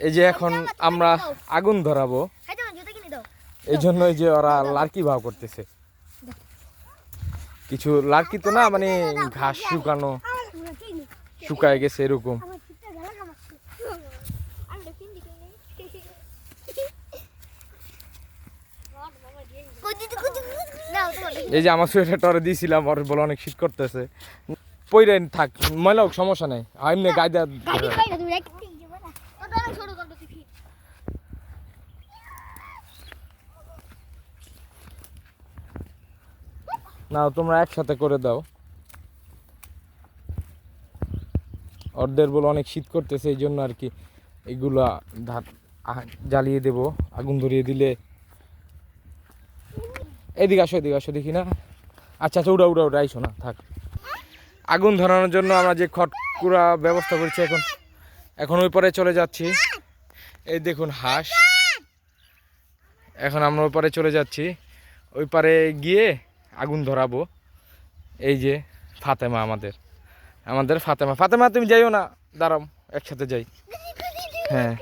এই যে এখন আমরা আগুন ধরাবো। এই জন্যই যে ওরা লার্কি ভাও করতেছে। কিছু লার্কি তো না মানে ঘাস শুকানো, শুকায় গেছে এরকম। এই যে আমার সোয়েটারটা ওরা দিয়েছিলাম ওর বলে অনেক শীত করতেছে। পইরে থাক, ময়লা সমস্যা নেই। এমনি গায়ে না তোমরা একসাথে করে দাও। অর্ধের বলে অনেক শীত করতেছে, এই জন্য আর কি এগুলা ধার জ্বালিয়ে দেব, আগুন ধরিয়ে দিলে। এদিকে আসো এদিকে আসো, দেখি না। আচ্ছা আচ্ছা উড়া উড়া উড়া, আইসো না, থাক। আগুন ধরানোর জন্য আমরা যে খটকুড়া ব্যবস্থা করছি এখন এখন ওই পরে চলে যাচ্ছি। এই দেখুন হাঁস। এখন আমরা ওই পারে চলে যাচ্ছি। ওই পারে গিয়ে আগুন ধরাবো। এই যে ফাতেমা আমাদের। আমাদের ফাতেমা। ফাতেমা, তুমি যাইও না। দাঁড়াও, একসাথে যাই। হ্যাঁ।